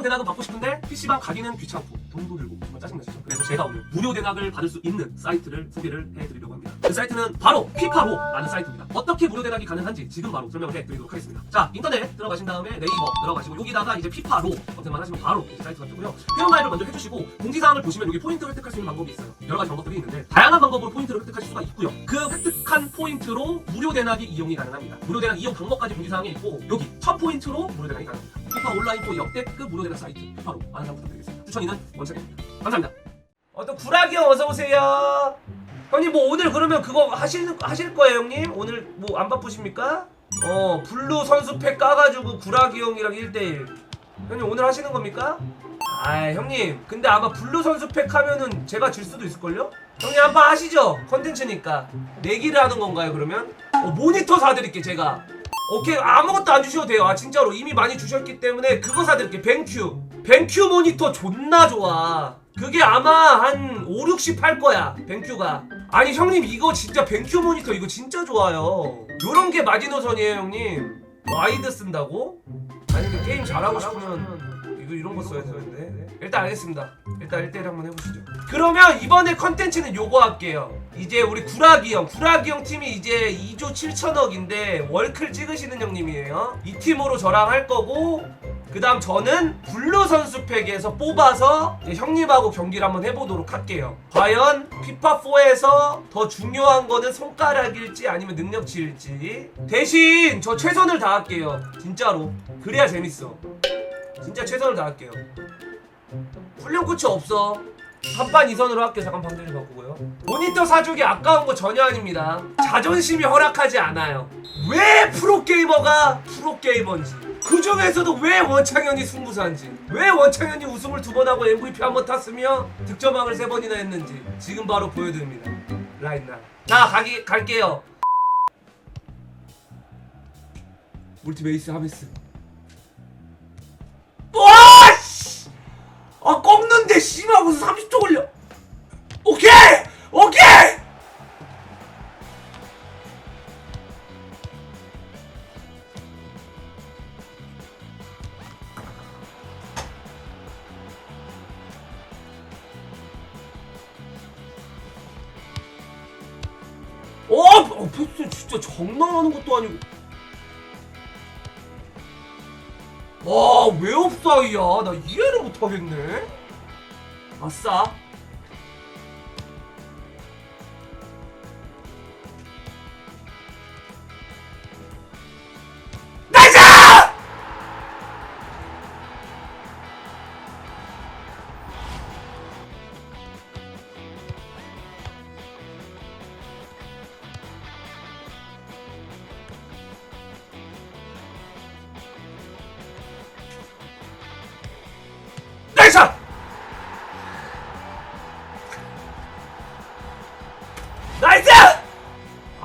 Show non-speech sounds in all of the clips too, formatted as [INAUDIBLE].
PC방 대낙은 받고 싶은데 PC방 가기는 귀찮고 돈도 들고 정말 짜증나시죠? 그래서 제가 오늘 무료 대낙을 받을 수 있는 사이트를 소개를 해드리려고 합니다. 그 사이트는 바로 피파로라는 사이트입니다. 어떻게 무료 대낙이 가능한지 지금 바로 설명을 해드리도록 하겠습니다. 자 인터넷 들어가신 다음에 네이버 들어가시고 여기다가 이제 피파로 검색만 하시면 바로 사이트가 뜨고요. 회원가입을 먼저 해주시고 공지사항을 보시면 여기 포인트 획득할 수 있는 방법이 있어요. 여러 가지 방법들이 있는데 다양한 방법으로 포인트를 획득하실 수가 있고요. 그 획득한 포인트로 무료 대낙이 이용이 가능합니다. 무료 대낙 이용 방법까지 공지사항에 있고 여기 1000포인트로 무료 대낙이 가능합니다. 피파 온라인 또 역대급 무료 대낙 사이트 피파로 많은 사랑 부탁드리겠습니다. 추천인은 원창입니다. 감사합니다. 어떤 구라기 형 어서 오세요. 형님 뭐 오늘 그러면 그거 하실 하실 거예요 형님? 오늘 뭐 안 바쁘십니까? 어 블루 선수팩 까가지고 구라기 형이랑 1대1 형님 오늘 하시는 겁니까? 아 형님. 근데 아마 블루 선수팩 하면은 제가 질 수도 있을걸요? 형님 한 번 하시죠. 컨텐츠니까. 내기를 하는 건가요 그러면? 어 모니터 사드릴게 제가. 오케이 아무것도 안 주셔도 돼요. 아 진짜로. 이미 많이 주셨기 때문에 그거 사드릴게. 벤큐. 벤큐 모니터 존나 좋아. 그게 아마 한 5, 60 할 거야 벤큐가 아니 형님 이거 진짜 벤큐 모니터 이거 진짜 좋아요. 요런 게 마지노선이에요 형님. 와이드 쓴다고? 아니 근데 게임 잘하고 싶으면 이거 이런 거 써야 되는데. 일단 알겠습니다. 일단 1대1 한번 해보시죠. 그러면 이번에 컨텐츠는 요거 할게요. 이제 우리 구라기 형. 구라기 형 팀이 이제 2조 7천억인데 월클 찍으시는 형님이에요. 이 팀으로 저랑 할 거고 그 다음 저는 블루 선수 팩에서 뽑아서 형님하고 경기를 한번 해보도록 할게요. 과연 피파 4에서 더 중요한 거는 손가락일지 아니면 능력치일지. 대신 저 최선을 다할게요. 진짜로. 그래야 재밌어. 진짜 최선을 다할게요. 훈련 코치 없어. 한판 이선으로 할게요. 잠깐 좀 바꾸고요. 모니터 사주기 아까운 거 전혀 아닙니다. 자존심이 허락하지 않아요. 왜 프로게이머가 프로게이머인지 그 중에서도 왜 원창현이 승부사인지 왜 원창현이 우승을 두 번 하고 MVP 한 번 탔으며 득점왕을 세 번이나 했는지 지금 바로 보여드립니다. 라인나 자 가기 갈게요. 물티 베이스 하메스. 와 씨! 아 꺾는데 씨발 무슨 30초 걸려. 오케이 하는 것도 아니고 와, 왜 없사이야? 나 이해를 못하겠네. 아싸.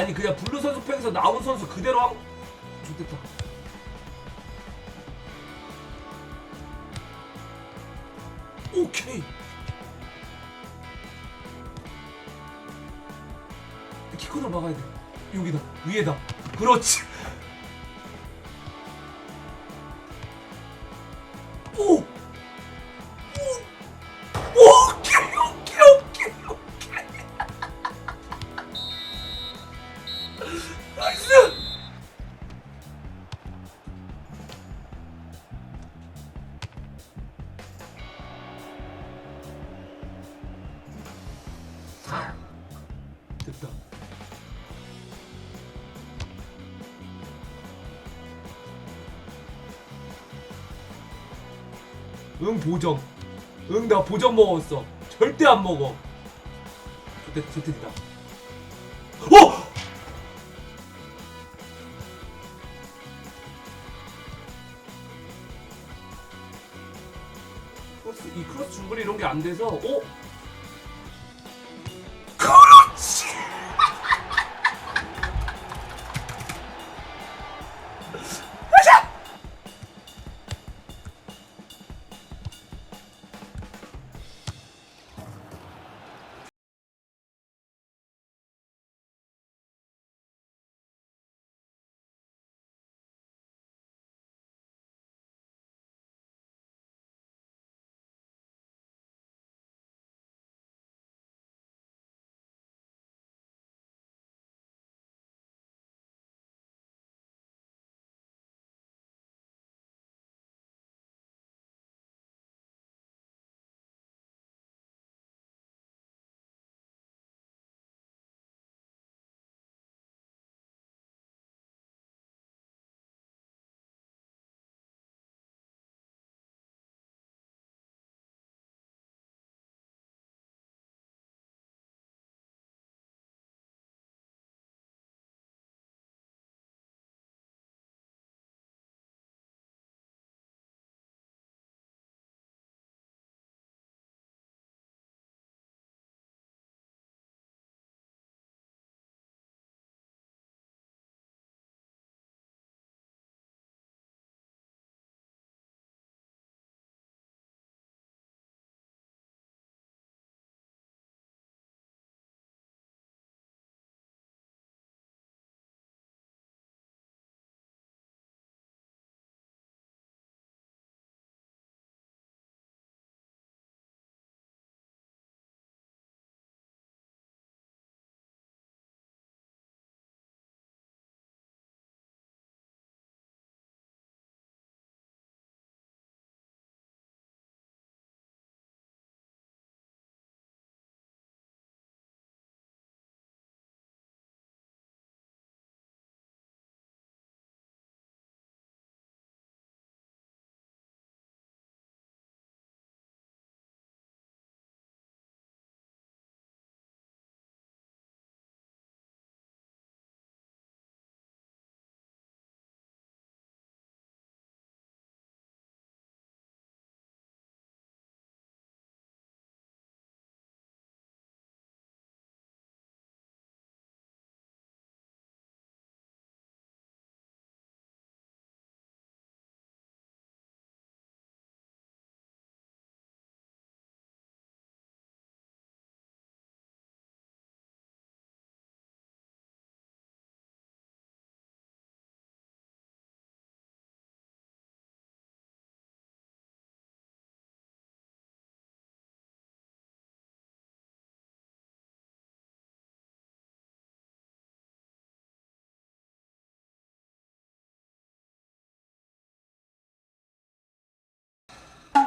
아니 그냥 블루 선수 팩에서 나온 선수 그대로 하고. 좋겠다. 오케이. 키커널 막아야 돼. 여기다 위에다. 그렇지 됐다. 응 보정. 응 나 보정 먹었어. 절대 안 먹어. 좋대 좋대다. 어! 이런 게 안 돼서 어?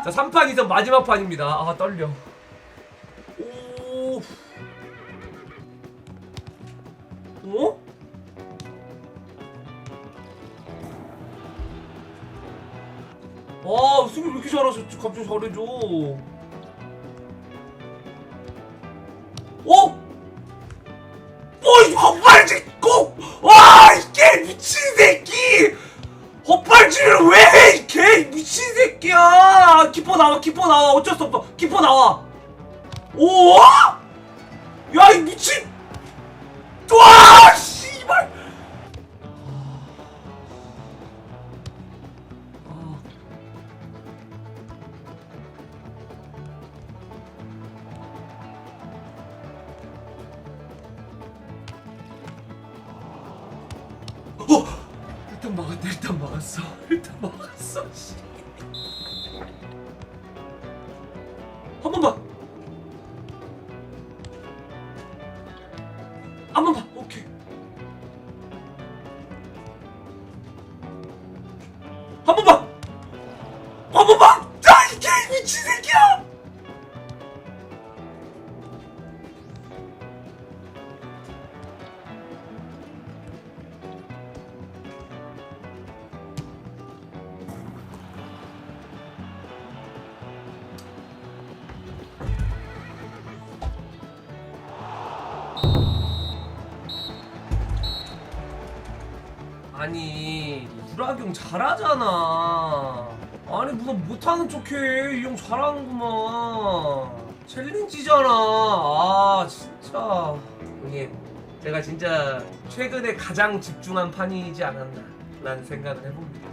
자 3판 이상 마지막 판입니다. 아 떨려. 오. 어? 아 수비 왜 이렇게 잘하셔 갑자기 잘해줘 나와 키퍼 나와 어쩔 수 없어 키퍼 나와 오! 야 이 미친! 와 씨발! 아. 어! 일단 막았다 일단 막았어 일단 막았어 씨. 한번 아니 유락이 잘하잖아. 아니 무슨 못하는 척해. 이 형 잘하는구만. 챌린지잖아. 아 진짜. 형님 제가 진짜 최근에 가장 집중한 판이지 않았나? 라는 생각을 해봅니다.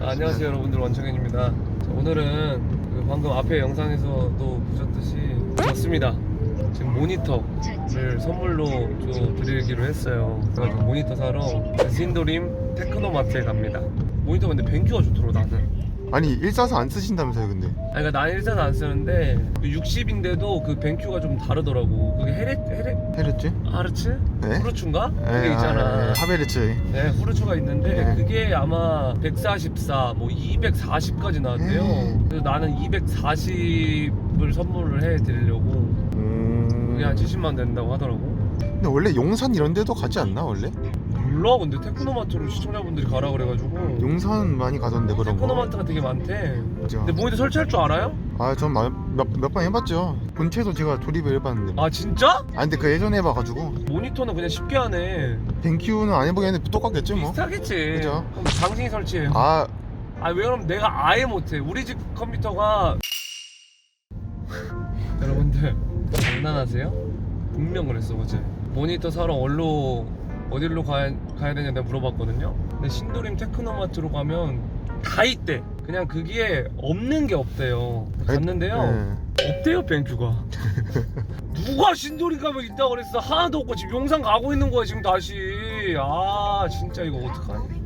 안녕하세요 여러분들. 원청현입니다. 자, 오늘은 그 방금 앞에 영상에서도 보셨듯이 졌습니다. 지금 모니터를 선물로 좀 드리기로 했어요. 그래가지고 모니터 사러 신도림 테크노마트에 갑니다. 모니터 근데 뱅큐가 좋더라고 나는 아니 144 안 쓰신다면서요 근데 아니 그러니까 나는 일산 안 쓰는데 60인데도 그 뱅큐가 좀 다르더라고 그게 헤레 헤레 헤르츠? 아르츠? 네? 후르츠인가? 네, 그게 있잖아 아, 하베르츠 네, 후르츠가 있는데 네. 그게 아마 144, 뭐 240까지 나왔대요. 음. 그래서 나는 240을 선물을 해 드리려고 음... 그게 한 70만 된다고 하더라고. 근데 원래 용산 이런 데도 가지 않나 원래? 몰라, 근데 테크노마트로 시청자분들이 가라 그래가지고 용산 많이 가던데 그런 거 테크노마트가 되게 많대. 그죠? 근데 모니터 설치할 줄 알아요? 아전몇 번 해봤죠 본체도 제가 조립을 해봤는데 아 진짜? 아 근데 그 예전에 해봐가지고 모니터는 그냥 쉽게 하네. 뱅큐는 안 해보겠는데 똑같겠지 뭐 비슷하겠지. 그죠. 그럼 당신이 설치해. 아 아왜 그럼 내가 아예 못해 우리 집 컴퓨터가 [LAUGHS] 여러분들 장난하세요? 분명 그랬어 어제 모니터 사러 어디로 어디로 가야, 가야 되냐 내가 물어봤거든요. 근데 신도림 테크노마트로 가면 다 있대. 그냥 그게 없는 게 없대요. 갔는데요. 네. 없대요 뱅큐가. [LAUGHS] 누가 신도림 가면 있다 그랬어? 하나도 없고 지금 용산 가고 있는 거야 지금 다시. 아 진짜 이거 어떡하니?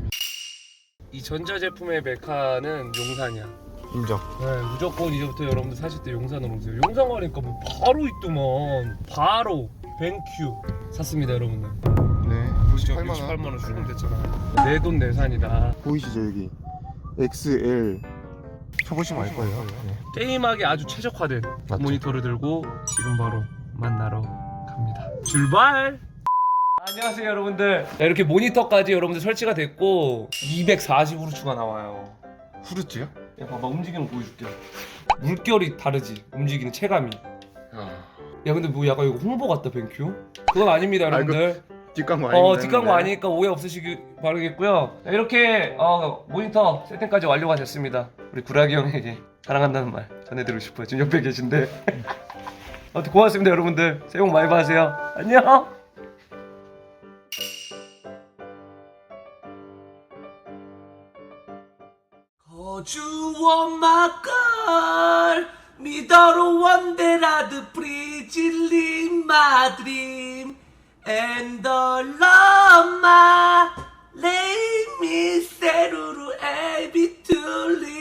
이 전자제품의 메카는 용산이야. 인정. 네, 무조건 이제부터 여러분들 사실 때 용산으로 오세요. 용산 가니까 뭐 바로 있더만. 바로 뱅큐 샀습니다 여러분들. 네 98만 원 68만원 수금됐잖아 내 돈 내산이다 보이시죠 여기 XL 쳐보시면 알 거예요 네. 게임하기 아주 최적화된 맞죠? 모니터를 들고 지금 바로 만나러 갑니다. 출발! 안녕하세요 여러분들. 자, 이렇게 모니터까지 여러분들 설치가 됐고 240으로 추가 나와요. 후르츠요? 야 봐봐 움직이는 거 보여줄게. 물결이 다르지 움직이는 체감이. 야 근데 뭐 약간 이거 홍보 같다 뱅큐? 그건 아닙니다 여러분들. 뒷광고 어 뒷광고 아니니까 오해 없으시기 바라겠고요. 자, 이렇게 어, 모니터 세팅까지 완료가 됐습니다. 우리 구라기 형에게 사랑한다는 말 전해드리고 싶어요. 지금 옆에 계신데. [LAUGHS] 아무튼 고맙습니다 여러분들. 새해 복 많이 받으세요. 안녕. Cause you want my girl Me don't want that the pretty my dream And the Lama lay me seruru ebi tuli